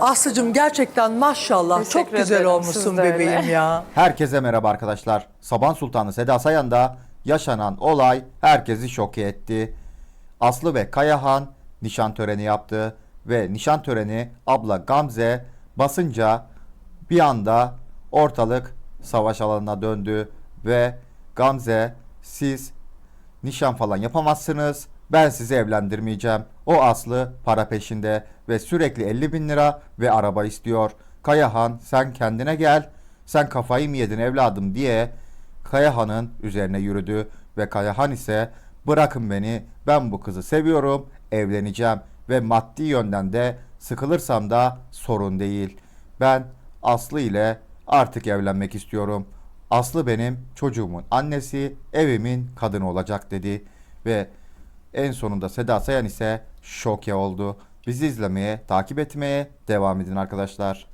Aslıcığım gerçekten maşallah çok güzel ederim, olmuşsun siz de öyle. bebeğim ya. Herkese merhaba arkadaşlar. Saban Sultanı Seda Sayan'da yaşanan olay herkesi şoke etti. Aslı ve Kayahan nişan töreni yaptı ve nişan töreni abla Gamze basınca bir anda ortalık savaş alanına döndü ve Gamze siz nişan falan yapamazsınız. Ben sizi evlendirmeyeceğim. O Aslı para peşinde ve sürekli 50 bin lira ve araba istiyor. Kayahan sen kendine gel. Sen kafayı mı yedin evladım diye Kayahan'ın üzerine yürüdü ve Kayahan ise bırakın beni ben bu kızı seviyorum evleneceğim ve maddi yönden de sıkılırsam da sorun değil. Ben Aslı ile artık evlenmek istiyorum. Aslı benim çocuğumun annesi, evimin kadını olacak dedi ve en sonunda Seda Sayan ise şoke oldu. Bizi izlemeye, takip etmeye devam edin arkadaşlar.